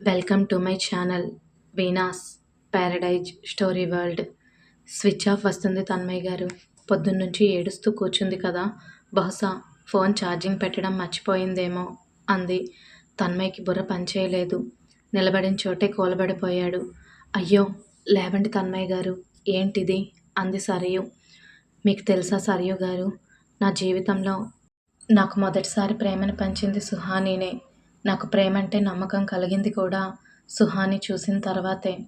Welcome to my channel Veena's paradise story world switch off వస్తుంది తన్మయ్య గారు. పొద్దున్నుంచి ఏడుస్తూ కూర్చుంది కదా. బహుశా ఫోన్ ఛార్జింగ్ పెట్టడం మర్చిపోయిందేమో అంది. తన్మయ్యకి బుర్ర పనిచేయలేదు. నిలబడిన చోటే కూలబడిపోయాడు. అయ్యో లేవండి తన్మయ్య గారు. ఏంటిది? అంది సరియు. మీకు తెలుసా సరియు గారు? నా జీవితంలో నాకు మొదటిసారి ప్రేమను పంచింది సుహానీనే. నాకు ప్రేమ అంటే నమ్మకం కలిగింది కూడా సుహాని చూసిన తర్వాతే.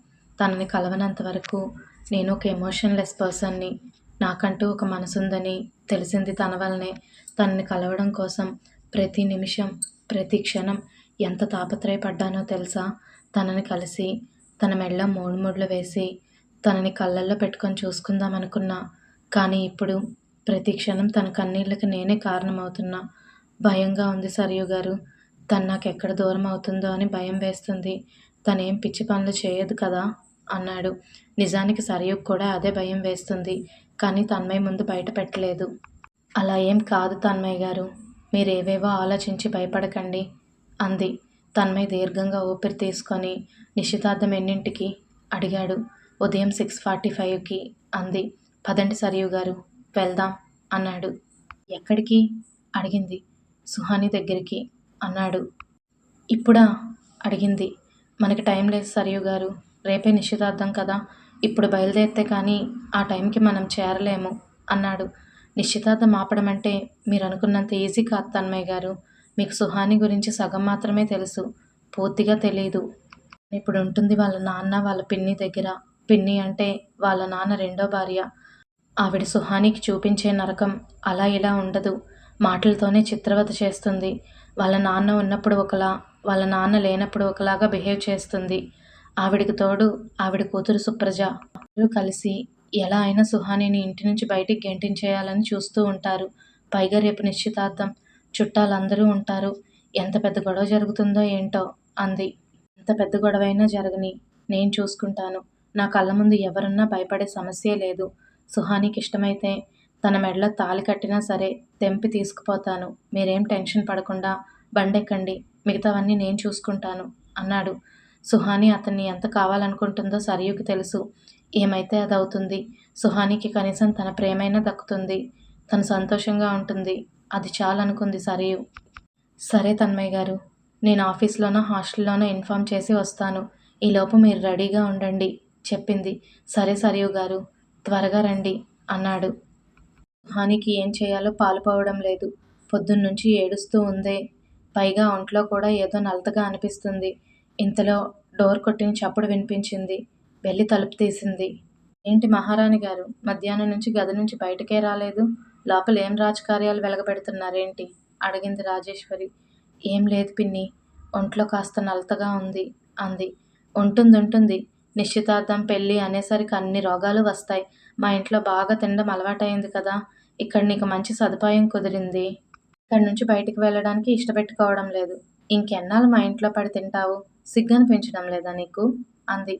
తనని కలవనంత వరకు నేను ఒక ఎమోషన్లెస్ పర్సన్ని. నాకంటూ ఒక మనసుందని తెలిసింది తన వల్లనే. తనని కలవడం కోసం ప్రతి నిమిషం ప్రతి క్షణం ఎంత తాపత్రయపడ్డానో తెలుసా? తనని కలిసి తన మెళ్ళ మూడు ముడ్లు వేసి తనని కళ్ళల్లో పెట్టుకొని చూసుకుందాం అనుకున్నా కానీ ఇప్పుడు ప్రతి క్షణం తన కన్నీళ్ళకి నేనే కారణమవుతున్నా. భయంగా ఉంది సరియు గారు తను నాకు ఎక్కడ దూరం అవుతుందో అని భయం వేస్తుంది. తనేం పిచ్చి పనులు చేయదు కదా అన్నాడు. నిజానికి సరయుకు కూడా అదే భయం వేస్తుంది. కానీ తన్మయ్య ముందు బయట పెట్టలేదు. అలా ఏం కాదు తన్మయ్య గారు. మీరేవేవో ఆలోచించి భయపడకండి అంది. తన్మయ్య దీర్ఘంగా ఊపిరి తీసుకొని నిశ్చితార్థం ఎన్నింటికి? అడిగాడు. ఉదయం సిక్స్ ఫార్టీ ఫైవ్కి అంది. పదండి సరియు గారు వెళ్దాం అన్నాడు. ఎక్కడికి? అడిగింది. సుహాని దగ్గరికి. అన్నాడు. ఇప్పుడా? అడిగింది. మనకి టైం లేదు సరియు గారు. రేపే నిశ్చితార్థం కదా. ఇప్పుడు బయలుదేరితే కానీ ఆ టైంకి మనం చేరలేము అన్నాడు. నిశ్చితార్థం ఆపడం అంటే మీరు అనుకున్నంత ఈజీ కాదు తన్మయ్య గారు. మీకు సుహాని గురించి సగం మాత్రమే తెలుసు. పూర్తిగా తెలియదు ఇప్పుడు ఉంటుంది వాళ్ళ నాన్న వాళ్ళ పిన్ని దగ్గర. పిన్ని అంటే వాళ్ళ నాన్న రెండో భార్య. ఆవిడ సుహానికి చూపించే నరకం అలా ఇలా ఉండదు. మాటలతోనే చిత్రవత చేస్తుంది. వాళ్ళ నాన్న ఉన్నప్పుడు ఒకలా వాళ్ళ నాన్న లేనప్పుడు ఒకలాగా బిహేవ్ చేస్తుంది. ఆవిడికి తోడు ఆవిడ కూతురు సుప్రజ. అందరూ కలిసి ఎలా అయినా సుహానిని ఇంటి నుంచి బయటికి గెంటించేయాలని చూస్తూ ఉంటారు. పైగా రేపు నిశ్చితార్థం. చుట్టాలందరూ ఉంటారు. ఎంత పెద్ద గొడవ జరుగుతుందో ఏంటో అంది. ఎంత పెద్ద గొడవైనా జరగని నేను చూసుకుంటాను. నా కళ్ళ ముందు ఎవరున్నా భయపడే సమస్యే లేదు. సుహానికి ఇష్టమైతే తన మెడలో తాళి కట్టినా సరే తెంపి తీసుకుపోతాను. మీరేం టెన్షన్ పడకుండా బండెక్కండి. మిగతావన్నీ నేను చూసుకుంటాను అన్నాడు. సుహాని అతన్ని ఎంత కావాలనుకుంటుందో సరియుకి తెలుసు. ఏమైతే అది అవుతుంది సుహానికి కనీసం తన ప్రేమైనా దక్కుతుంది. తను సంతోషంగా ఉంటుంది. అది చాలనుకుంది సరియు. సరే తన్మయ్య గారు నేను ఆఫీస్లోనో హాస్టల్లోనో ఇన్ఫామ్ చేసి వస్తాను. ఈలోపు మీరు రెడీగా ఉండండి చెప్పింది. సరే సరియు గారు త్వరగా రండి అన్నాడు. హానికి ఏం చేయాలో పాలుపోవడం లేదు. పొద్దున్నుంచి ఏడుస్తూ ఉందే. పైగా ఒంట్లో కూడా ఏదో నలతగా అనిపిస్తుంది. ఇంతలో డోర్ కొట్టిన చప్పుడు వినిపించింది. వెళ్ళి తలుపు తీసింది. ఏంటి మహారాణి గారు? మధ్యాహ్నం నుంచి గది నుంచి బయటకే రాలేదు. లోపల ఏం రాజకార్యాలు వెలగబెడుతున్నారేంటి? అడిగింది రాజేశ్వరి. ఏం లేదు పిన్ని. ఒంట్లో కాస్త నలతగా ఉంది అంది. ఉంటుంది ఉంటుంది. నిశ్చితార్థం పెళ్ళి అనేసరికి అన్ని రోగాలు వస్తాయి. మా ఇంట్లో బాగా తినడం అలవాటైంది కదా. ఇక్కడ నీకు మంచి సదుపాయం కుదిరింది. ఇక్కడి నుంచి బయటికి వెళ్ళడానికి ఇష్టపెట్టుకోవడం లేదు. ఇంకెన్నాళ్ళు మా ఇంట్లో పడి తింటావు? సిగ్గని పెంచడం లేదా నీకు? అంది.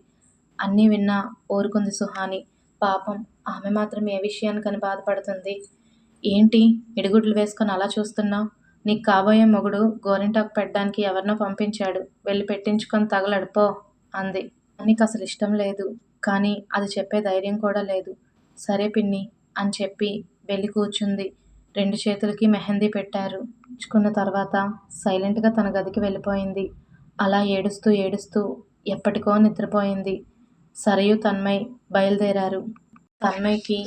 అన్నీ విన్నా ఊరుకుంది సుహాని. పాపం ఆమె మాత్రం ఏ విషయానికని బాధపడుతుంది? ఏంటి? ఇడిగుడ్లు వేసుకొని అలా చూస్తున్నావు? నీకు కాబోయే మొగుడు గోరింటాకు పెట్టడానికి ఎవరినో పంపించాడు. వెళ్ళి పెట్టించుకొని తగలడుపో అంది. నీకు అసలు ఇష్టం లేదు. కానీ అది చెప్పే ధైర్యం కూడా లేదు. సరే పిన్ని అని చెప్పి వెళ్ళి కూర్చుంది. రెండు చేతులకి మెహందీ పెట్టారు. ఉంచుకున్న తర్వాత సైలెంట్గా తన గదికి వెళ్ళిపోయింది. అలా ఏడుస్తూ ఏడుస్తూ ఎప్పటికో నిద్రపోయింది. సరయు తన్మయ్ బయలుదేరారు. తన్మయ్కి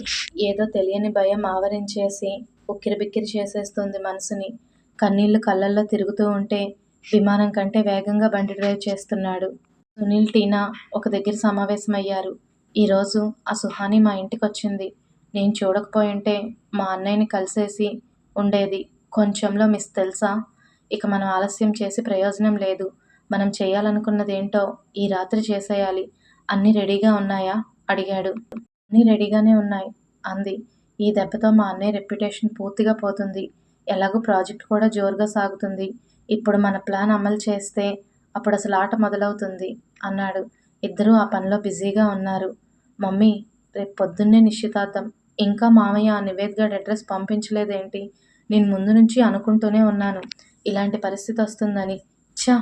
ఏదో తెలియని భయం ఆవరించేసి ఉక్కిరిబిక్కిరి చేసేస్తుంది మనసుని. కన్నీళ్ళు కళ్ళల్లో తిరుగుతూ ఉంటే విమానం కంటే వేగంగా బండి డ్రైవ్ చేస్తున్నాడు. సునీల్ టీనా ఒక దగ్గర సమావేశమయ్యారు. ఈరోజు ఆ సుహాని మా ఇంటికి వచ్చింది నేను చూడకపోయింటే మా అన్నయ్యని కలిసేసి ఉండేది. కొంచెంలో మిస్ తెలుసా? ఇక మనం ఆలస్యం చేసి ప్రయోజనం లేదు. మనం చేయాలనుకున్నది ఏంటో ఈ రాత్రి చేసేయాలి. అన్నీ రెడీగా ఉన్నాయా? అడిగాడు. అన్నీ రెడీగానే ఉన్నాయి అంది. ఈ దెబ్బతో మా అన్నయ్య రెప్యుటేషన్ పూర్తిగా పోతుంది. ఎలాగో ప్రాజెక్ట్ కూడా జోరుగా సాగుతుంది. ఇప్పుడు మన ప్లాన్ అమలు చేస్తే అప్పుడు అసలు ఆట మొదలవుతుంది అన్నాడు. ఇద్దరూ ఆ పనిలో బిజీగా ఉన్నారు. మమ్మీ రేపు పొద్దున్నే నిశ్చితార్థం. ఇంకా మామయ్య ఆ నివేద్ గడ్ అడ్రస్ పంపించలేదేంటి? నేను ముందు నుంచి అనుకుంటూనే ఉన్నాను. ఇలాంటి పరిస్థితి వస్తుందని. ఛా!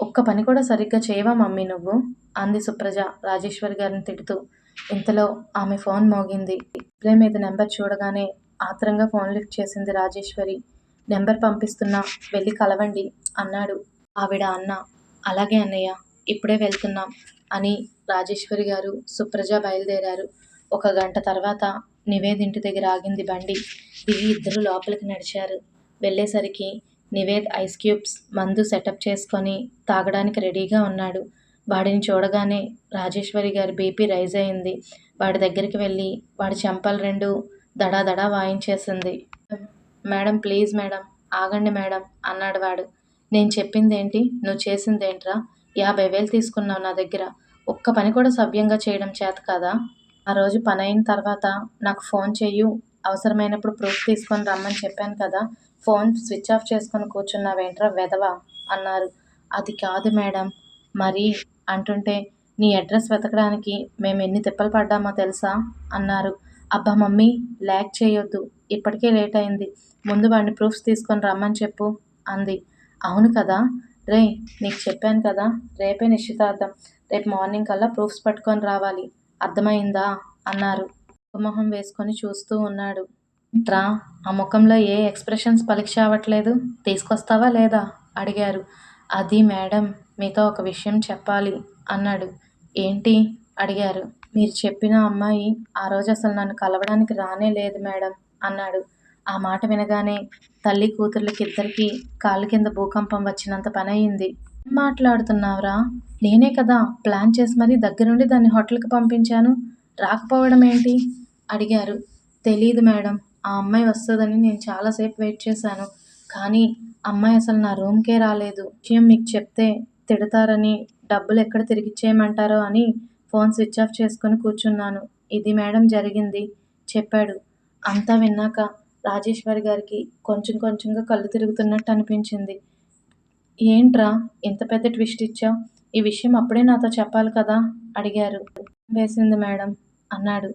ఒక్క పని కూడా సరిగ్గా చేయవా మమ్మీ నువ్వు? అంది సుప్రజ రాజేశ్వరి గారిని తిడుతూ. ఇంతలో ఆమె ఫోన్ మోగింది. డిస్ప్లే మీద నెంబర్ చూడగానే ఆత్రంగా ఫోన్ లిఫ్ట్ చేసింది రాజేశ్వరి. నెంబర్ పంపిస్తున్నా వెళ్ళి కలవండి అన్నాడు ఆవిడ అన్న. అలాగే అన్నయ్య ఇప్పుడే వెళ్తున్నాం అని రాజేశ్వరి గారు సుప్రజ బయలుదేరారు. ఒక గంట తర్వాత నివేద్ ఇంటి దగ్గర ఆగింది బండి. దిగి ఇద్దరు లోపలికి నడిచారు. వెళ్ళేసరికి నివేద్ ఐస్ క్యూబ్స్ మందు సెటప్ చేసుకొని తాగడానికి రెడీగా ఉన్నాడు. వాడిని చూడగానే రాజేశ్వరి గారి బీపీ రైజ్ అయింది. వాడి దగ్గరికి వెళ్ళి వాడి చెంపలు రెండు దడా దడా వాయించేసింది. మేడం ప్లీజ్ మేడం ఆగండి మేడం అన్నాడు వాడు. నేను చెప్పిందేంటి? నువ్వు చేసిందేంట్రా? యాభై వేలు తీసుకున్నావు నా దగ్గర. ఒక్క పని కూడా సవ్యంగా చేయడం చేత కాదా? ఆ రోజు పని అయిన తర్వాత నాకు ఫోన్ చెయ్యు అవసరమైనప్పుడు ప్రూఫ్ తీసుకొని రమ్మని చెప్పాను కదా ఫోన్ స్విచ్ ఆఫ్ చేసుకొని కూర్చున్నావేంట్రా వెధవా? అన్నారు. అది కాదు మేడం. మరి అంటుంటే నీ అడ్రస్ వెతకడానికి మేము ఎన్ని తిప్పలు పడ్డామో తెలుసా? అన్నారు. అబ్బా మమ్మీ ల్యాక్ చేయొద్దు. ఇప్పటికే లేట్ అయింది. ముందు వాడిని ప్రూఫ్స్ తీసుకొని రమ్మని చెప్పు అంది. అవును కదా? రే నీకు చెప్పాను కదా రేపే నిశ్చితార్థం. రేపు మార్నింగ్ కల్లా ప్రూఫ్స్ పట్టుకొని రావాలి. అర్థమైందా? అన్నారు. మొహం వేసుకొని చూస్తూ ఉన్నాడు. ట్రా ఆ ముఖంలో ఏ ఎక్స్ప్రెషన్స్ పరీక్ష అవ్వట్లేదు? తీసుకొస్తావా లేదా? అడిగారు. అది మేడం మీతో ఒక విషయం చెప్పాలి అన్నాడు. ఏంటి? అడిగారు. మీరు చెప్పిన అమ్మాయి ఆ రోజు అసలు నన్ను కలవడానికి రానే లేదు మేడం అన్నాడు. ఆ మాట వినగానే తల్లి కూతుర్లకి ఇద్దరికి కాళ్ళ కింద భూకంపం వచ్చినంత పని అయింది మాట్లాడుతున్నావురా? నేనే కదా ప్లాన్ చేసి మరీ దగ్గరుండి దాన్ని హోటల్కి పంపించాను. రాకపోవడం ఏంటి అడిగారు. తెలీదు మేడం ఆ అమ్మాయి వస్తుందని నేను చాలాసేపు వెయిట్ చేశాను. కానీ అమ్మాయి అసలు నా రూమ్కే రాలేదు. విషయం మీకు చెప్తే తిడతారని డబ్బులు ఎక్కడ తిరిగిచ్చేయమంటారో అని ఫోన్ స్విచ్ ఆఫ్ చేసుకుని కూర్చున్నాను. ఇది మేడం జరిగింది చెప్పాడు. అంతా విన్నాక రాజేశ్వరి గారికి కొంచెం కొంచెంగా కళ్ళు తిరుగుతున్నట్టు అనిపించింది. ఏంట్రా ఇంత పెద్ద ట్విస్ట్ ఇచ్చావు? ఈ విషయం అప్పుడే నాతో చెప్పాలి కదా? అడిగారు. వేసింది మేడం. అన్నాడు.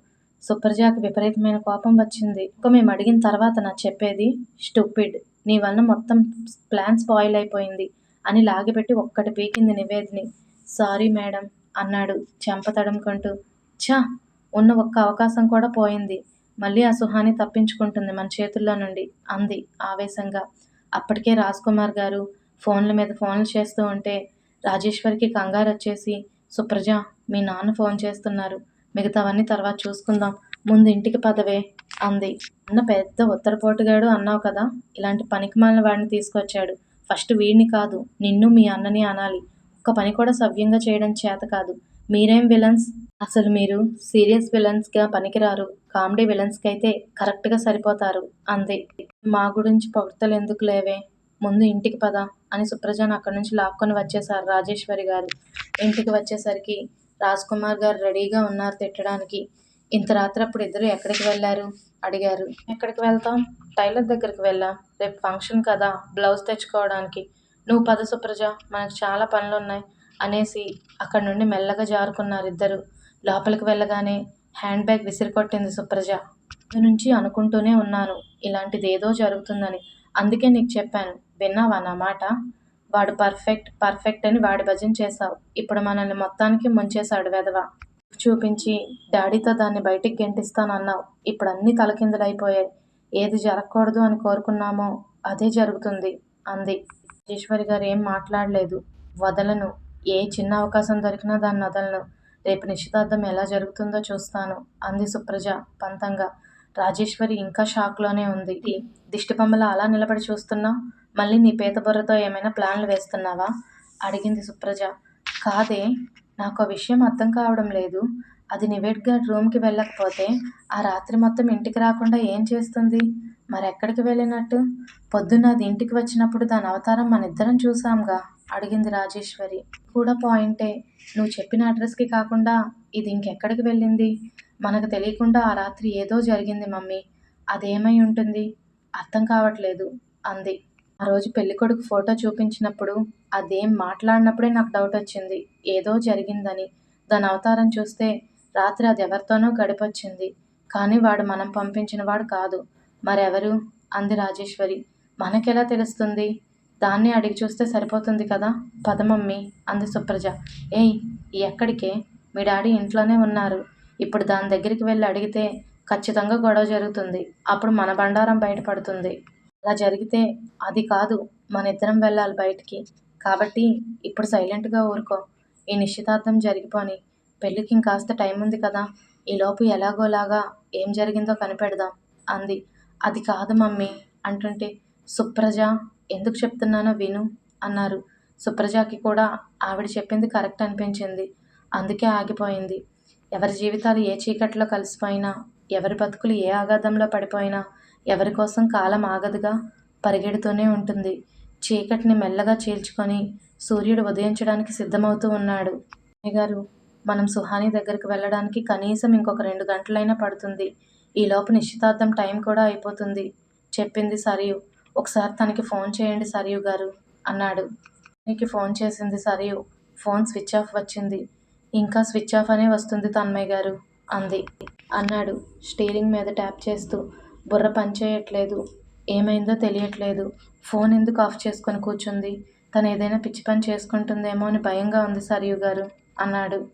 సుప్రజాకి విపరీతమైన కోపం వచ్చింది. ఒక మేము అడిగిన తర్వాత నా చెప్పేది స్టూపిడ్. నీ వలన మొత్తం ప్లాన్ స్పాయిల్ అయిపోయింది అని లాగిపెట్టి ఒక్కటి పీకింది నివేదిని. సారీ మేడం అన్నాడు చెంప ఛా! ఉన్న ఒక్క అవకాశం కూడా పోయింది. మళ్ళీ ఆ సుహాని తప్పించుకుంటుంది మన చేతుల్లో నుండి అంది ఆవేశంగా. అప్పటికే రాజ్ కుమార్ గారు ఫోన్ల మీద ఫోన్లు చేస్తూ ఉంటే రాజేశ్వరికి కంగారు వచ్చేసి సుప్రజ మీ నాన్న ఫోన్ చేస్తున్నారు. మిగతావన్నీ తర్వాత చూసుకుందాం. ముందు ఇంటికి పదవే అంది. అన్న పెద్ద ఉత్తరపోటుగాడు అన్నావు కదా? ఇలాంటి పనికిమాలిన వాడిని తీసుకొచ్చాడు. ఫస్ట్ వీడిని కాదు నిన్ను మీ అన్నని అనాలి. ఒక పని కూడా సవ్యంగా చేయడం చేత కాదు. మీరేం విలన్స్? అసలు మీరు సీరియస్ విలన్స్గా పనికిరారు. కామెడీ విలన్స్కి అయితే కరెక్ట్గా సరిపోతారు అంది. మా గురించి పొగడతలు ఎందుకు లేవే? ముందు ఇంటికి పద అని సుప్రజను అక్కడి నుంచి లాక్కొని వచ్చేసారు రాజేశ్వరి గారు. ఇంటికి వచ్చేసరికి రాజ్ కుమార్ గారు రెడీగా ఉన్నారు తిట్టడానికి. ఇంత రాత్రి అప్పుడు ఇద్దరు ఎక్కడికి వెళ్ళారు? అడిగారు. ఎక్కడికి వెళ్తాం? టైలర్ దగ్గరికి వెళ్ళాం. రేపు ఫంక్షన్ కదా బ్లౌజ్ తెచ్చుకోవడానికి. నువ్వు పద సుప్రజ మనకు చాలా పనులు ఉన్నాయి అనేసి అక్కడి నుండి మెల్లగా జారుకున్నారు ఇద్దరు. లోపలికి వెళ్ళగానే హ్యాండ్ బ్యాగ్ విసిరికొట్టింది సుప్రజ. నుంచి అనుకుంటూనే ఉన్నాను. ఇలాంటిది ఏదో జరుగుతుందని. అందుకే నీకు చెప్పాను విన్నావా నా మాట? వాడు పర్ఫెక్ట్ పర్ఫెక్ట్ అని వాడి భజన చేశావు. ఇప్పుడు మనల్ని మొత్తానికి ముంచేశాడు వెధవ. చూపించి డాడీతో దాన్ని బయటికి గెంటిస్తానన్నావు. ఇప్పుడు అన్నీ తలకిందులైపోయాయి. ఏది జరగకూడదు అని కోరుకున్నామో అదే జరుగుతుంది అంది. రాజేశ్వరి గారు ఏం మాట్లాడలేదు. వదలను. ఏ చిన్న అవకాశం దొరికినా దాన్ని వదలను. రేపు నిశ్చితార్థం ఎలా జరుగుతుందో చూస్తాను అంది సుప్రజ పంతంగా. రాజేశ్వరి ఇంకా షాక్లోనే ఉంది. దిష్టిబొమ్మలా అలా నిలబడి చూస్తున్నా? మళ్ళీ నీ పేద బుర్రతో ఏమైనా ప్లాన్లు వేస్తున్నావా? అడిగింది సుప్రజ. కాదే నాకు ఆ విషయం అర్థం కావడం లేదు. అది నివేడ్గా రూమ్కి వెళ్ళకపోతే ఆ రాత్రి మొత్తం ఇంటికి రాకుండా ఏం చేస్తుంది? మరెక్కడికి వెళ్ళినట్టు? పొద్దున్న అది ఇంటికి వచ్చినప్పుడు దాని అవతారం మన ఇద్దరం చూసాంగా అడిగింది రాజేశ్వరి. కూడా పాయింటే నువ్వు చెప్పిన అడ్రస్కి కాకుండా ఇది ఇంకెక్కడికి వెళ్ళింది? మనకు తెలియకుండా ఆ రాత్రి ఏదో జరిగింది మమ్మీ. అదేమై ఉంటుంది? అర్థం కావట్లేదు అంది. ఆ రోజు పెళ్ళికొడుకు ఫోటో చూపించినప్పుడు అదేం మాట్లాడినప్పుడే నాకు డౌట్ వచ్చింది. ఏదో జరిగిందని. దాని అవతారం చూస్తే రాత్రి అది ఎవరితోనో గడిపొచ్చింది. కానీ వాడు మనం పంపించిన వాడు కాదు. మరెవరు? అంది రాజేశ్వరి. మనకెలా తెలుస్తుంది? దాన్ని అడిగి చూస్తే సరిపోతుంది కదా? పద మమ్మీ అంది సుప్రజ. ఏయ్ ఎక్కడికే? మీ డాడీ ఇంట్లోనే ఉన్నారు. ఇప్పుడు దాని దగ్గరికి వెళ్ళి అడిగితే ఖచ్చితంగా గొడవ జరుగుతుంది. అప్పుడు మన బండారం బయటపడుతుంది. అలా జరిగితే అది కాదు మన ఇద్దరం వెళ్ళాలి బయటికి. కాబట్టి ఇప్పుడు సైలెంట్గా ఊరుకో. ఈ నిశ్చితార్థం జరిగిపోని. పెళ్ళికి ఇంకాస్త టైం ఉంది కదా. ఈలోపు ఎలాగోలాగా ఏం జరిగిందో కనిపెడదాం అంది. అది కాదు మమ్మీ అంటుంటే. సుప్రజ ఎందుకు చెప్తున్నానో విను అన్నారు. సుప్రజకి కూడా ఆవిడ చెప్పింది కరెక్ట్ అనిపించింది. అందుకే ఆగిపోయింది. ఎవరి జీవితాలు ఏ చీకట్లో కలిసిపోయినా ఎవరి బతుకులు ఏ ఆఘాతంలో పడిపోయినా ఎవరి కోసం కాలం ఆగదుగా పరిగెడుతూనే ఉంటుంది. చీకటిని మెల్లగా చీల్చుకొని సూర్యుడు ఉదయించడానికి సిద్ధమవుతూ ఉన్నాడు. గారు మనం సుహాని దగ్గరికి వెళ్ళడానికి కనీసం ఇంకొక రెండు గంటలైనా పడుతుంది. ఈలోపు నిశ్చితార్థం టైం కూడా అయిపోతుంది. చెప్పింది సరియు. ఒకసారి తనకి ఫోన్ చేయండి సరియు గారు అన్నాడు. నీకు ఫోన్ చేసింది సరియు. ఫోన్ స్విచ్ ఆఫ్ వచ్చింది. ఇంకా స్విచ్ ఆఫ్ అనే వస్తుంది తన్మయ్య గారు అంది. అన్నాడు. స్టీరింగ్ మీద ట్యాప్ చేస్తూ బుర్ర పనిచేయట్లేదు ఏమైందో తెలియట్లేదు. ఫోన్ ఎందుకు ఆఫ్ చేసుకొని కూర్చుంది? తను ఏదైనా పిచ్చి పని చేసుకుంటుందేమో అని భయంగా ఉంది సరియు గారు అన్నాడు.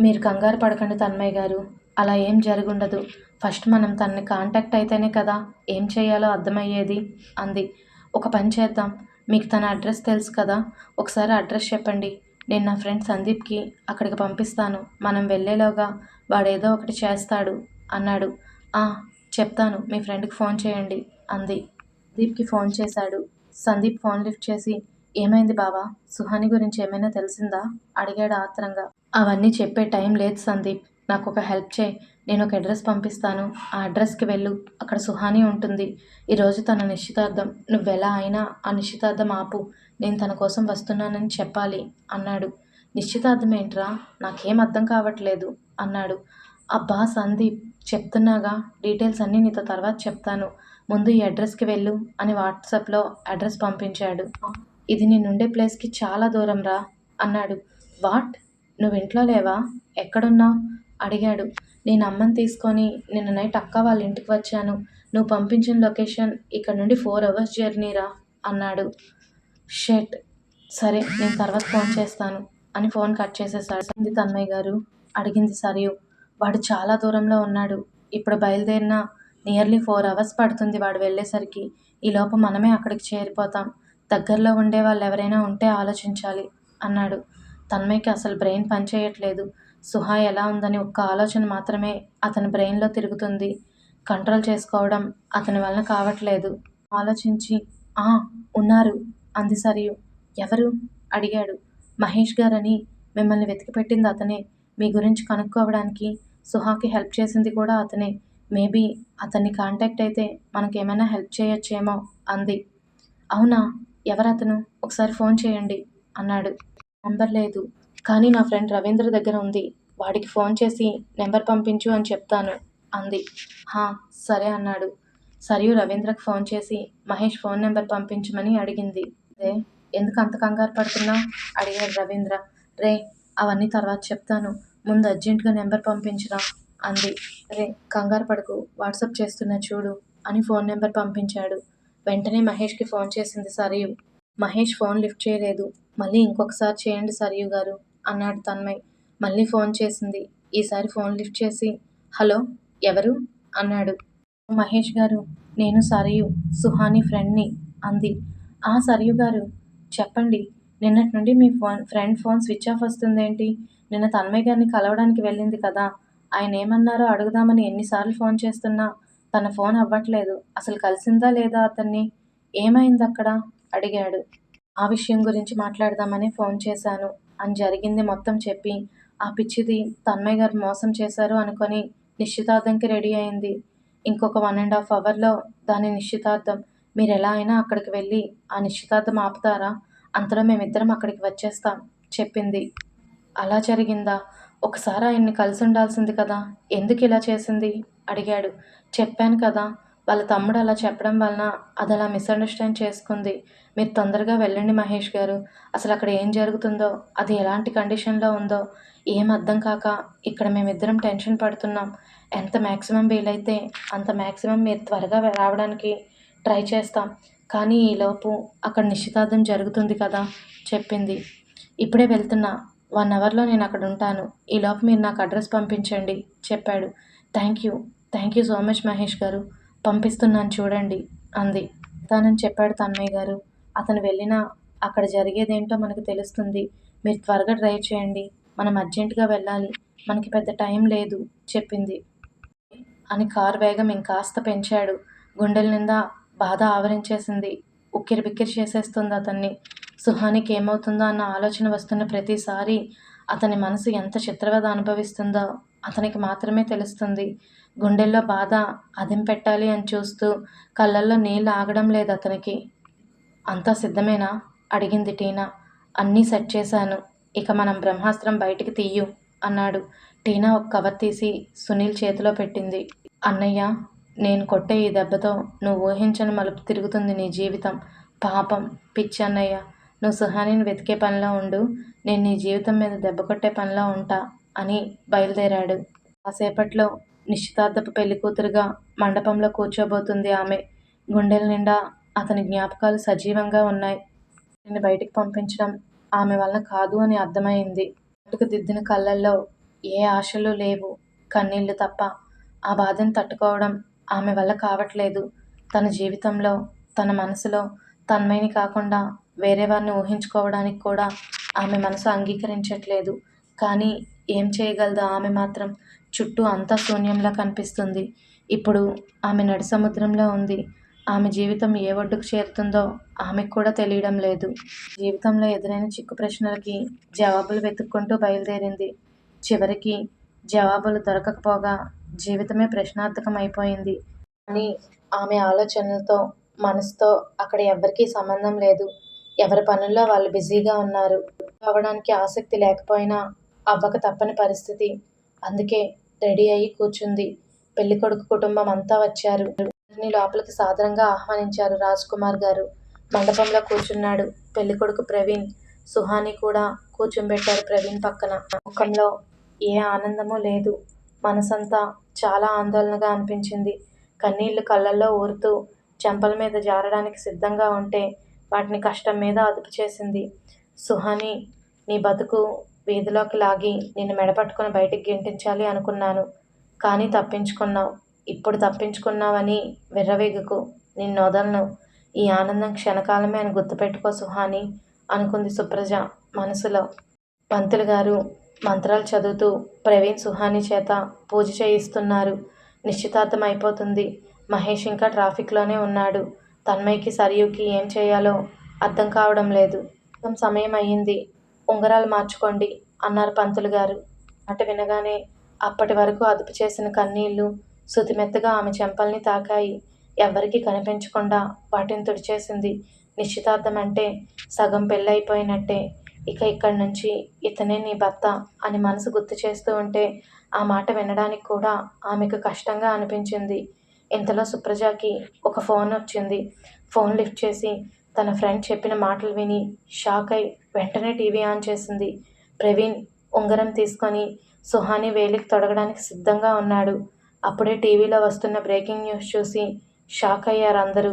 మీరు కంగారు పడకండి తన్మయ్య గారు. అలా ఏం జరుగుండదు. ఫస్ట్ మనం తనని కాంటాక్ట్ అయితేనే కదా ఏం చేయాలో అర్థమయ్యేది అంది. ఒక పని చేద్దాం. మీకు తన అడ్రస్ తెలుసు కదా? ఒకసారి అడ్రస్ చెప్పండి. నేను నా ఫ్రెండ్ సందీప్కి అక్కడికి పంపిస్తాను. మనం వెళ్ళేలోగా వాడేదో ఒకటి చేస్తాడు అన్నాడు. "ఆ, చెప్తాను. మీ ఫ్రెండ్కి ఫోన్ చేయండి అంది. సందీప్కి ఫోన్ చేశాడు. సందీప్ ఫోన్ లిఫ్ట్ చేసి ఏమైంది బావా? సుహాని గురించి ఏమైనా తెలిసిందా? అడిగాడు ఆత్రంగా. అవన్నీ చెప్పే టైం లేదు సందీప్. నాకు ఒక హెల్ప్ చేయి. నేను ఒక అడ్రస్ పంపిస్తాను. ఆ అడ్రస్కి వెళ్ళు. అక్కడ సుహాని ఉంటుంది. ఈరోజు తన నిశ్చితార్థం. నువ్వెలా అయినా ఆ నిశ్చితార్థం ఆపు. నేను తన కోసం వస్తున్నానని చెప్పాలి అన్నాడు. నిశ్చితార్థం ఏంట్రా? నాకేం అర్థం కావట్లేదు అన్నాడు. అబ్బా సందీప్ చెప్తున్నాగా? డీటెయిల్స్ అన్నీ నీతో తర్వాత చెప్తాను. ముందు ఈ అడ్రస్కి వెళ్ళు అని వాట్సాప్లో అడ్రస్ పంపించాడు. ఇది నేనుండే ప్లేస్కి చాలా దూరం రా అన్నాడు. వాట్? నువ్వు ఇంట్లో లేవా? ఎక్కడున్నావు అడిగాడు. నేను అమ్మని తీసుకొని నిన్న నైట్ అక్క వాళ్ళ ఇంటికి వచ్చాను. నువ్వు పంపించిన లొకేషన్ ఇక్కడ నుండి ఫోర్ అవర్స్ జర్నీరా అన్నాడు. షెట్ సరే నేను తర్వాత ఫోన్ చేస్తాను అని ఫోన్ కట్ చేసేసాడు. అంది తన్మయ్య గారు. అడిగింది సరియు. వాడు చాలా దూరంలో ఉన్నాడు. ఇప్పుడు బయలుదేరిన నియర్లీ ఫోర్ అవర్స్ పడుతుంది వాడు వెళ్ళేసరికి. ఈలోపు మనమే అక్కడికి చేరిపోతాం. దగ్గరలో ఉండే వాళ్ళు ఎవరైనా ఉంటే ఆలోచించాలి అన్నాడు. తన్మయ్యకి అసలు బ్రెయిన్ పనిచేయట్లేదు. సుహా ఎలా ఉందని ఒక్క ఆలోచన మాత్రమే అతని బ్రెయిన్లో తిరుగుతుంది. కంట్రోల్ చేసుకోవడం అతని వలన కావట్లేదు. ఆలోచించి ఆ ఉన్నారు. అంది సరియు ఎవరు? అడిగాడు. మహేష్ గారని మిమ్మల్ని వెతికిపెట్టింది అతనే. మీ గురించి కనుక్కోవడానికి సుహాకి హెల్ప్ చేసింది కూడా అతనే. మేబీ అతన్ని కాంటాక్ట్ అయితే మనకేమైనా హెల్ప్ చేయొచ్చేమో అంది. అవునా? ఎవరతను? ఒకసారి ఫోన్ చేయండి అన్నాడు. నెంబర్ లేదు. కానీ నా ఫ్రెండ్ రవీంద్ర దగ్గర ఉంది. వాడికి ఫోన్ చేసి నెంబర్ పంపించు అని చెప్తాను అంది. హా సరే అన్నాడు. సరియు రవీంద్రకు ఫోన్ చేసి మహేష్ ఫోన్ నెంబర్ పంపించమని అడిగింది. రే ఎందుకు అంత కంగారు పడుతున్నావు? అడిగాడు రవీంద్ర. రే అవన్నీ తర్వాత చెప్తాను. ముందు అర్జెంటుగా నెంబర్ పంపించరా అంది. రే కంగారు పడకు వాట్సాప్ చేస్తున్నా చూడు అని ఫోన్ నెంబర్ పంపించాడు. వెంటనే మహేష్కి ఫోన్ చేసింది సరియు. మహేష్ ఫోన్ లిఫ్ట్ చేయలేదు. మళ్ళీ ఇంకొకసారి చేయండి సరియు గారు అన్నాడు తన్మయ్. మళ్ళీ ఫోన్ చేసింది. ఈసారి ఫోన్ లిఫ్ట్ చేసి హలో ఎవరు? అన్నాడు. మహేష్ గారు నేను సరియు సుహాని ఫ్రెండ్ని అంది. ఆ సరియు గారు చెప్పండి. నిన్నటి నుండి మీ phone friend phone switch off వస్తుందేంటి? నిన్న తన్మయ్య గారిని కలవడానికి వెళ్ళింది కదా. ఆయన ఏమన్నారో అడుగుదామని ఎన్నిసార్లు ఫోన్ చేస్తున్నా. తన ఫోన్ అవ్వట్లేదు. అసలు కలిసిందా లేదా అతన్ని? ఏమైంది అక్కడ అడిగాడు. ఆ విషయం గురించి మాట్లాడదామని ఫోన్ చేశాను. అని జరిగింది మొత్తం చెప్పి ఆ పిచ్చిది తన్మయ్య గారు మోసం చేశారు అనుకొని నిశ్చితార్థంకి రెడీ అయింది. ఇంకొక వన్ అండ్ హాఫ్ అవర్లో దాని నిశ్చితార్థం మీరు ఎలా అయినా అక్కడికి వెళ్ళి ఆ నిశ్చితార్థం ఆపుతారా? అంతలో మేమిద్దరం అక్కడికి వచ్చేస్తాం చెప్పింది. అలా జరిగిందా? ఒకసారి ఆయన్ని కలిసి ఉండాల్సింది కదా? ఎందుకు ఇలా చేసింది? అడిగాడు. చెప్పాను కదా వాళ్ళ తమ్ముడు అలా చెప్పడం వలన అది అలా మిస్అండర్స్టాండ్ చేసుకుంది. మీరు తొందరగా వెళ్ళండి మహేష్ గారు. అసలు అక్కడ ఏం జరుగుతుందో అది ఎలాంటి కండిషన్లో ఉందో ఏం అర్థం కాక ఇక్కడ మేమిద్దరం టెన్షన్ పడుతున్నాం. ఎంత మ్యాక్సిమం వీలైతే అంత మ్యాక్సిమం మీరు త్వరగా రావడానికి ట్రై చేస్తాం. కానీ ఈలోపు అక్కడ నిశ్చితార్థం జరుగుతుంది కదా చెప్పింది. ఇప్పుడే వెళ్తున్నా. వన్ అవర్లో నేను అక్కడ ఉంటాను. ఈలోపు మీరు నాకు అడ్రస్ పంపించండి చెప్పాడు. Thank you. Thank you so much Mahesh garu. పంపిస్తున్నాను చూడండి అంది. తానని చెప్పాడు తన్మయ్య గారు. అతను వెళ్ళినా అక్కడ జరిగేదేంటో మనకు తెలుస్తుంది. మీరు త్వరగా డ్రైవ్ చేయండి. మనం అర్జెంటుగా వెళ్ళాలి. మనకి పెద్ద టైం లేదు చెప్పింది. అని కారు వేగం ఇంకాస్త పెంచాడు. గుండెల నిండా బాధ ఆవరించేసింది. ఉక్కిరి బిక్కిరి చేసేస్తుంది అతన్ని. సుహానికి ఏమవుతుందో అన్న ఆలోచన వస్తున్న ప్రతిసారి అతని మనసు ఎంత చిత్రవద అనుభవిస్తుందో అతనికి మాత్రమే తెలుస్తుంది. గుండెల్లో బాధ అదిం పెట్టాలి అని చూస్తూ కళ్ళల్లో నీళ్ళు ఆగడం లేదు అతనికి. అంతా సిద్ధమేనా? అడిగింది టీనా. అన్నీ సెట్ చేశాను. ఇక మనం బ్రహ్మాస్త్రం బయటికి తీయు అన్నాడు. టీనా ఒక కవర్ తీసి సునీల్ చేతిలో పెట్టింది. అన్నయ్య నేను కొట్టే ఈ దెబ్బతో నువ్వు ఊహించని మలుపు తిరుగుతుంది నీ జీవితం. పాపం పిచ్చి అన్నయ్య. నువ్వు సుహానిని వెతికే పనిలో ఉండు. నేను నీ జీవితం మీద దెబ్బ కొట్టే పనిలో ఉంటా అని బయలుదేరాడు. కాసేపట్లో నిశ్చితార్థపు పెళ్ళి కూతురుగా మండపంలో కూర్చోబోతుంది ఆమె. గుండెల నిండా అతని జ్ఞాపకాలు సజీవంగా ఉన్నాయి. నేను బయటికి పంపించడం ఆమె వలన కాదు అని అర్థమైంది. అటుకు దిద్దిన కళ్ళల్లో ఏ ఆశలు లేవు. కన్నీళ్ళు తప్ప ఆ బాధను తట్టుకోవడం ఆమె వల్ల కావట్లేదు. తన జీవితంలో తన మనసులో తన్మయిని కాకుండా వేరే వారిని ఊహించుకోవడానికి కూడా ఆమె మనసు అంగీకరించట్లేదు. కానీ ఏం చేయగలదో ఆమె మాత్రం చుట్టూ అంతా శూన్యంలా కనిపిస్తుంది. ఇప్పుడు ఆమె నడి సముద్రంలో ఉంది. ఆమె జీవితం ఏ ఒడ్డుకు చేరుతుందో ఆమెకు కూడా తెలియడం లేదు. జీవితంలో ఎదురైన చిక్కు ప్రశ్నలకి జవాబులు వెతుక్కుంటూ బయలుదేరింది. చివరికి జవాబులు దొరకకపోగా జీవితమే ప్రశ్నార్థకం అయిపోయింది కానీ ఆమె ఆలోచనలతో మనసుతో అక్కడ ఎవ్వరికీ సంబంధం లేదు. ఎవరి పనుల్లో వాళ్ళు బిజీగా ఉన్నారు. అవ్వడానికి ఆసక్తి లేకపోయినా అవ్వక తప్పని పరిస్థితి. అందుకే రెడీ అయ్యి కూర్చుంది. పెళ్ళి కొడుకు కుటుంబం అంతా వచ్చారు. అందరినీ లోపలికి సాదరంగా ఆహ్వానించారు రాజ్ కుమార్ గారు. మండపంలో కూర్చున్నాడు పెళ్ళి కొడుకు ప్రవీణ్. సుహాని కూడా కూర్చుంబెట్టారు ప్రవీణ్ పక్కన. ముఖంలో ఏ ఆనందమూ లేదు. మనసంతా చాలా ఆందోళనగా అనిపించింది. కన్నీళ్ళు కళ్ళల్లో ఊరుతూ చెంపల మీద జారడానికి సిద్ధంగా ఉంటే వాటిని కష్టం మీద అదుపు చేసింది. సుహాని నీ బతుకు వీధిలోకి లాగి నిన్ను మెడపట్టుకుని బయటికి గెంటించాలి అనుకున్నాను. కానీ తప్పించుకున్నావు. ఇప్పుడు తప్పించుకున్నావని విర్రవేగకు నిన్ను వదలను. ఈ ఆనందం క్షణకాలమే అని గుర్తుపెట్టుకో సుహాని అనుకుంది సుప్రజ మనసులో. పంతులు గారు మంత్రాలు చదువుతూ ప్రవీణ్ సుహాని చేత పూజ చేయిస్తున్నారు. నిశ్చితార్థం అయిపోతుంది మహేష్ ఇంకా ట్రాఫిక్లోనే ఉన్నాడు. తన్మయ్యకి సరియుకి ఏం చేయాలో అర్థం కావడం లేదు. సమయం అయ్యింది. ఉంగరాలు మార్చుకోండి అన్నారు పంతులు గారు. అటు వినగానే అప్పటి వరకు అదుపు చేసిన కన్నీళ్ళు సుతిమెత్తగా ఆమె చెంపల్ని తాకాయి. ఎవ్వరికీ కనిపించకుండా వాటిని తుడిచేసింది. నిశ్చితార్థం అంటే సగం పెళ్ళైపోయినట్టే. ఇక ఇక్కడి నుంచి ఇతనే నీ భర్త అని మనసు గుర్తు చేస్తూ ఉంటే ఆ మాట వినడానికి కూడా ఆమెకు కష్టంగా అనిపించింది. ఇంతలో సుప్రజకి ఒక ఫోన్ వచ్చింది. ఫోన్ లిఫ్ట్ చేసి తన ఫ్రెండ్ చెప్పిన మాటలు విని షాక్ అయి వెంటనే టీవీ ఆన్ చేసింది. ప్రవీణ్ ఉంగరం తీసుకొని సుహాని వేలికి తొడగడానికి సిద్ధంగా ఉన్నాడు. అప్పుడే టీవీలో వస్తున్న బ్రేకింగ్ న్యూస్ చూసి షాక్ అయ్యారు అందరూ.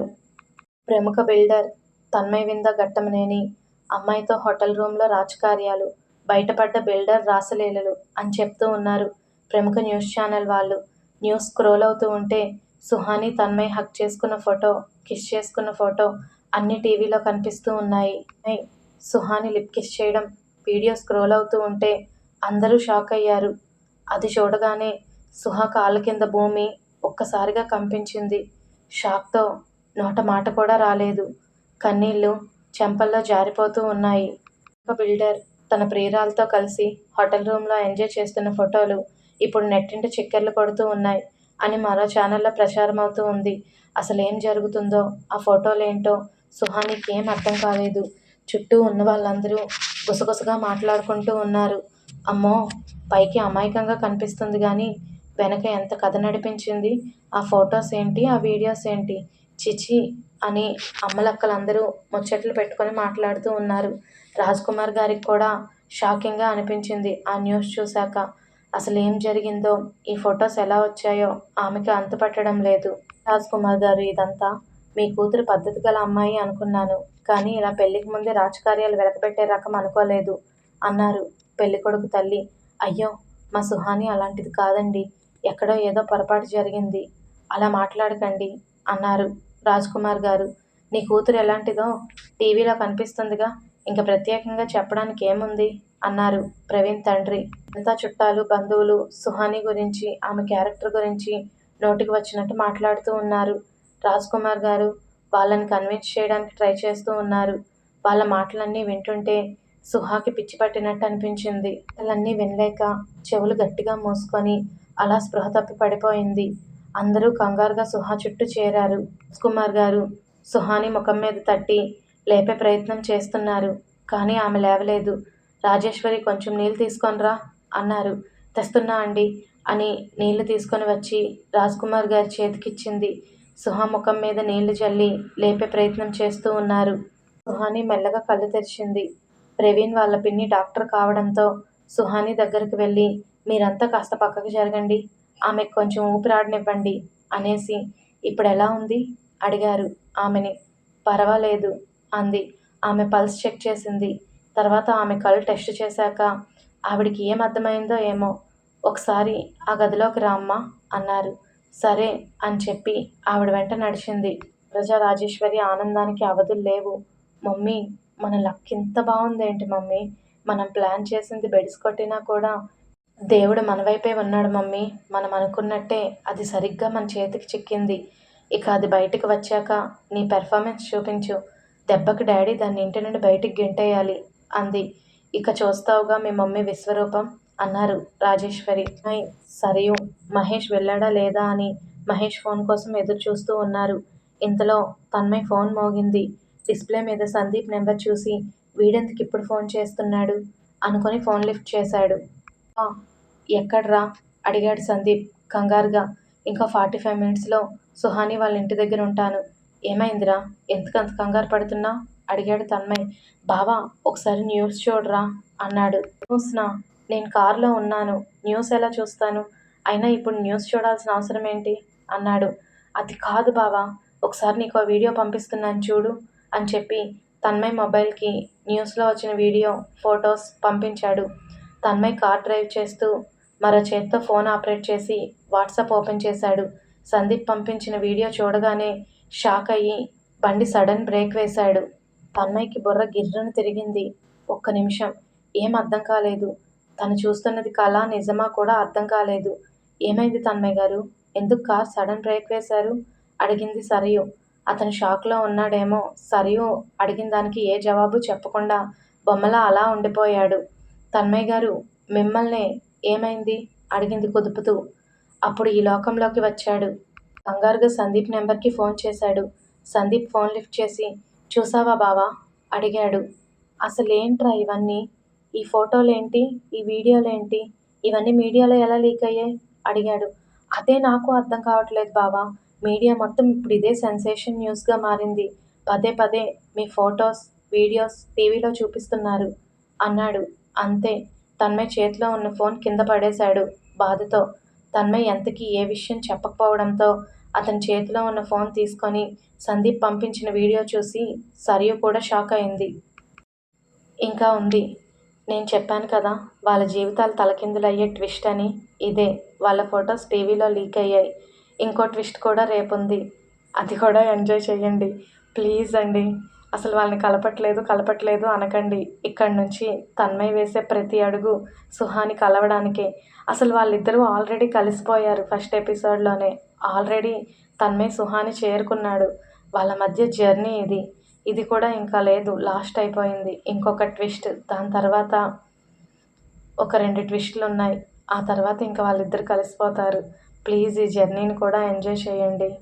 ప్రముఖ బిల్డర్ తన్మయ్ వింద ఘట్టమనేని అమ్మాయితో హోటల్ రూమ్లో రాజకార్యాలు బయటపడ్డ బిల్డర్ రాసలీలలు అని చెప్తూ ఉన్నారు ప్రముఖ న్యూస్ ఛానల్ వాళ్ళు. న్యూస్ స్క్రోల్ అవుతూ ఉంటే సుహాని తన్మయ్ హక్ చేసుకున్న ఫోటో కిస్ చేసుకున్న ఫోటో అన్ని టీవీలో కనిపిస్తూ ఉన్నాయి. సుహాని లిప్ కిస్ చేయడం వీడియో స్క్రోల్ అవుతూ ఉంటే అందరూ షాక్ అయ్యారు. అది చూడగానే సుహా కాళ్ళ కింద భూమి ఒక్కసారిగా కంపించింది. షాక్తో నోట మాట కూడా రాలేదు. కన్నీళ్ళు చెంపల్లో జారిపోతూ ఉన్నాయి. ఒక బిల్డర్ తన ప్రియురాలతో కలిసి హోటల్ రూమ్లో ఎంజాయ్ చేస్తున్న ఫోటోలు ఇప్పుడు నెట్టింట చిక్కెర్లు పడుతూ ఉన్నాయి అని మరో ఛానల్లో ప్రచారం అవుతూ ఉంది. అసలు ఏం జరుగుతుందో ఆ ఫోటోలు ఏంటో సుహానికి ఏం అర్థం కాలేదు. చుట్టూ ఉన్న వాళ్ళందరూ గుసగుసగా మాట్లాడుకుంటూ ఉన్నారు. అమ్మో పైకి అమాయకంగా కనిపిస్తుంది కానీ వెనక ఎంత కథ నడిపించింది? ఆ ఫొటోస్ ఏంటి ఆ వీడియోస్ ఏంటి చిచి అని అమ్మలక్కలందరూ ముచ్చట్లు పెట్టుకొని మాట్లాడుతూ ఉన్నారు. రాజ్ కుమార్ గారికి కూడా షాకింగ్గా అనిపించింది ఆ న్యూస్ చూశాక. అసలు ఏం జరిగిందో ఈ ఫొటోస్ ఎలా వచ్చాయో ఆమెకి అంతుపట్టడం లేదు. రాజ్ కుమార్ గారు ఇదంతా మీ కూతురు పద్ధతి గల అమ్మాయి అనుకున్నాను. కానీ ఇలా పెళ్ళికి ముందే రాజకార్యాలు వెలకబెట్టే రకం అనుకోలేదు అన్నారు పెళ్ళికొడుకు తల్లి. అయ్యో మా సుహాని అలాంటిది కాదండి. ఎక్కడో ఏదో పొరపాటు జరిగింది. అలా మాట్లాడకండి అన్నారు రాజ్కుమార్ గారు. నీ కూతురు ఎలాంటిదో టీవీలో కనిపిస్తుందిగా. ఇంకా ప్రత్యేకంగా చెప్పడానికి ఏముంది? అన్నారు ప్రవీణ్ తండ్రి. మిగతా చుట్టాలు బంధువులు సుహాని గురించి ఆమె క్యారెక్టర్ గురించి నోటికి వచ్చినట్టు మాట్లాడుతూ ఉన్నారు. రాజ్కుమార్ గారు వాళ్ళని కన్విన్స్ చేయడానికి ట్రై చేస్తూ ఉన్నారు. వాళ్ళ మాటలన్నీ వింటుంటే సుహాకి పిచ్చి పట్టినట్టు అనిపించింది. వాళ్ళన్నీ వినలేక చెవులు గట్టిగా మూసుకొని అలా స్పృహ తప్పి పడిపోయింది. అందరూ కంగారుగా సుహా చుట్టూ చేరారు. కుమార్ గారు సుహాని ముఖం మీద తట్టి లేపే ప్రయత్నం చేస్తున్నారు. కానీ ఆమె లేవలేదు. రాజేశ్వరి కొంచెం నీళ్ళు తీసుకొనిరా అన్నారు. తెస్తున్నా అండి అని నీళ్ళు తీసుకొని వచ్చి రాజ్కుమార్ గారి చేతికిచ్చింది. సుహా ముఖం మీద నీళ్ళు చల్లి లేపే ప్రయత్నం చేస్తూ ఉన్నారు. సుహాని మెల్లగా కళ్ళు తెరిచింది. ప్రవీణ్ వాళ్ళ పిన్ని డాక్టర్ కావడంతో సుహాని దగ్గరకు వెళ్ళి మీరంతా కాస్త పక్కకు జరగండి. ఆమెకు కొంచెం ఊపిరాడనివ్వండి అనేసి ఇప్పుడు ఎలా ఉంది? అడిగారు. ఆమెని పర్వాలేదు అంది. ఆమె పల్స్ చెక్ చేసింది. తర్వాత ఆమె కళ్ళు టెస్ట్ చేశాక ఆవిడికి ఏం అర్థమైందో ఏమో ఒకసారి ఆ గదిలోకి రామ్మా అన్నారు. సరే అని చెప్పి ఆవిడ వెంట నడిచింది. ప్రజా రాజేశ్వరి ఆనందానికి అవధులు లేవు. మమ్మీ మన లక్ ఇంత బాగుందేంటి మమ్మీ? మనం ప్లాన్ చేసింది బెడిసి కొట్టినా కూడా దేవుడు మన వైపే ఉన్నాడు మమ్మీ. మనం అనుకున్నట్టే అది సరిగ్గా మన చేతికి చిక్కింది. ఇక అది బయటకు వచ్చాక నీ పెర్ఫార్మెన్స్ చూపించు. దెబ్బకి డాడీ దాన్ని ఇంటి నుండి బయటికి గెంటేయాలి అంది. ఇక చూస్తావుగా మీ మమ్మీ విశ్వరూపం అన్నారు రాజేశ్వరి. సరియు. మహేష్ వెళ్ళాడా లేదా అని మహేష్ ఫోన్ కోసం ఎదురు చూస్తూ ఉన్నారు. ఇంతలో తన్మయ్ ఫోన్ మోగింది. డిస్ప్లే మీద సందీప్ నెంబర్ చూసి వీడెందుకు ఇప్పుడు ఫోన్ చేస్తున్నాడు? అనుకొని ఫోన్ లిఫ్ట్ చేశాడు. ఎక్కడ్రా? అడిగాడు సందీప్ కంగారుగా. ఇంకా ఫార్టీ ఫైవ్ మినిట్స్లో సుహాని వాళ్ళ ఇంటి దగ్గర ఉంటాను. ఏమైందిరా? ఎందుకంత కంగారు పడుతున్నా? అడిగాడు తన్మయ్. బావా ఒకసారి న్యూస్ చూడరా? అన్నాడు. న్యూస్నా? నేను కారులో ఉన్నాను. న్యూస్ ఎలా చూస్తాను? అయినా ఇప్పుడు న్యూస్ చూడాల్సిన అవసరం ఏంటి? అన్నాడు. అది కాదు బావా. ఒకసారి నీకు ఆ వీడియో పంపిస్తున్నాను చూడు అని చెప్పి తన్మయ్ మొబైల్కి న్యూస్లో వచ్చిన వీడియో ఫొటోస్ పంపించాడు. తన్మయ్ కార్ డ్రైవ్ చేస్తూ మరో చేత్తో ఫోన్ ఆపరేట్ చేసి వాట్సాప్ ఓపెన్ చేశాడు. సందీప్ పంపించిన వీడియో చూడగానే షాక్ అయ్యి బండి సడన్ బ్రేక్ వేశాడు. తన్మయ్యకి బుర్ర గిర్రను తిరిగింది. ఒక్క నిమిషం. ఏం అర్థం కాలేదు. తను చూస్తున్నది కళ నిజమా కూడా అర్థం కాలేదు. ఏమైంది తన్మయ్య గారు? ఎందుకు కార్ సడన్ బ్రేక్ వేశారు? అడిగింది సరియు. అతను షాక్లో ఉన్నాడేమో. సరియు అడిగిన దానికి ఏ జవాబు చెప్పకుండా బొమ్మలా అలా ఉండిపోయాడు. తన్మయ్య గారు మిమ్మల్ని ఏమైంది? అడిగింది కుదుపుతూ. అప్పుడు ఈ లోకంలోకి వచ్చాడు. కంగారుగా సందీప్ నెంబర్కి ఫోన్ చేశాడు. సందీప్ ఫోన్ లిఫ్ట్ చేసి చూసావా బావా? అడిగాడు. అసలేంట్రా ఇవన్నీ? ఈ ఫోటోలేంటి? ఈ వీడియోలేంటి? ఇవన్నీ మీడియాలో ఎలా లీక్ అయ్యాయి? అడిగాడు. అదే నాకు అర్థం కావట్లేదు బావా. మీడియా మొత్తం ఇప్పుడు ఇదే సెన్సేషన్ న్యూస్గా మారింది. పదే పదే మీ ఫొటోస్ వీడియోస్ టీవీలో చూపిస్తున్నారు అన్నాడు. అంతే. తన్మయ్ చేతిలో ఉన్న ఫోన్ కింద పడేశాడు బాధతో. తన్మయ్ ఎంతకీ ఏ విషయం చెప్పకపోవడంతో అతని చేతిలో ఉన్న ఫోన్ తీసుకొని సందీప్ పంపించిన వీడియో చూసి సరియు కూడా షాక్ అయింది. ఇంకా ఉంది. నేను చెప్పాను కదా వాళ్ళ జీవితాలు తలకిందులయ్యే ట్విస్ట్ అని. ఇదే వాళ్ళ ఫొటోస్ టీవీలో లీక్ అయ్యాయి. ఇంకో ట్విస్ట్ కూడా రేపుంది. అది కూడా ఎంజాయ్ చేయండి ప్లీజ్ అండి. అసలు వాళ్ళని కలపట్లేదు కలపట్లేదు అనకండి. ఇక్కడి నుంచి తన్మయ్ వేసే ప్రతి అడుగు సుహాని కలవడానికే. అసలు వాళ్ళిద్దరూ ఆల్రెడీ కలిసిపోయారు ఫస్ట్ ఎపిసోడ్లోనే. ఆల్రెడీ తన్మయ్ సుహాని చేరుకున్నాడు. వాళ్ళ మధ్య జర్నీ ఇది. ఇది కూడా ఇంకా లేదు లాస్ట్ అయిపోయింది. ఇంకొక ట్విస్ట్. దాని తర్వాత ఒక రెండు ట్విస్టులు ఉన్నాయి. ఆ తర్వాత ఇంకా వాళ్ళిద్దరు కలిసిపోతారు. ప్లీజ్ ఈ జర్నీని కూడా ఎంజాయ్ చేయండి.